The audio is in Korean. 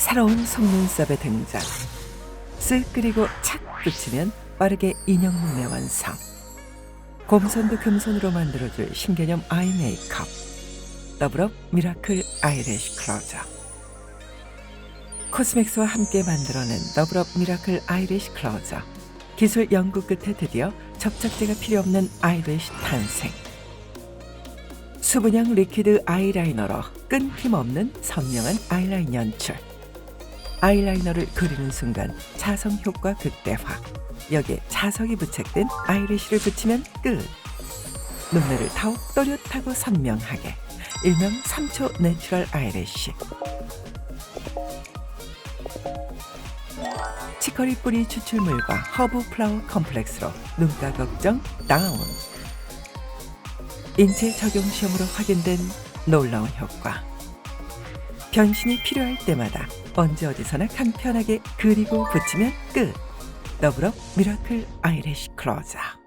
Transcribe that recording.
새로운 속눈썹의 등장. 쓱 그리고 착 붙이면 빠르게 인형 눈매 완성. 곰손도 금손으로 만들어줄 신개념 아이 메이크업. 더블업 미라클 아이래쉬 클로저. 코스맥스와 함께 만들어낸 더블업 미라클 아이래쉬 클로저. 기술 연구 끝에 드디어 접착제가 필요 없는 아이래쉬 탄생. 수분형 리퀴드 아이라이너로 끊김없는 선명한 아이라인 연출. 아이라이너를 그리는 순간 자성 효과 극대화. 여기에 자석이 부착된 아이래쉬를 붙이면 끝. 눈매를 더욱 또렷하고 선명하게. 일명 3초 내추럴 아이래쉬. 치커리 뿌리 추출물과 허브 플라워 컴플렉스로 눈가 걱정 다운. 인체 적용 시험으로 확인된 놀라운 효과. 변신이 필요할 때마다 언제 어디서나 간편하게 그리고 붙이면 끝. 더블업 미라클 아이래쉬 클로저.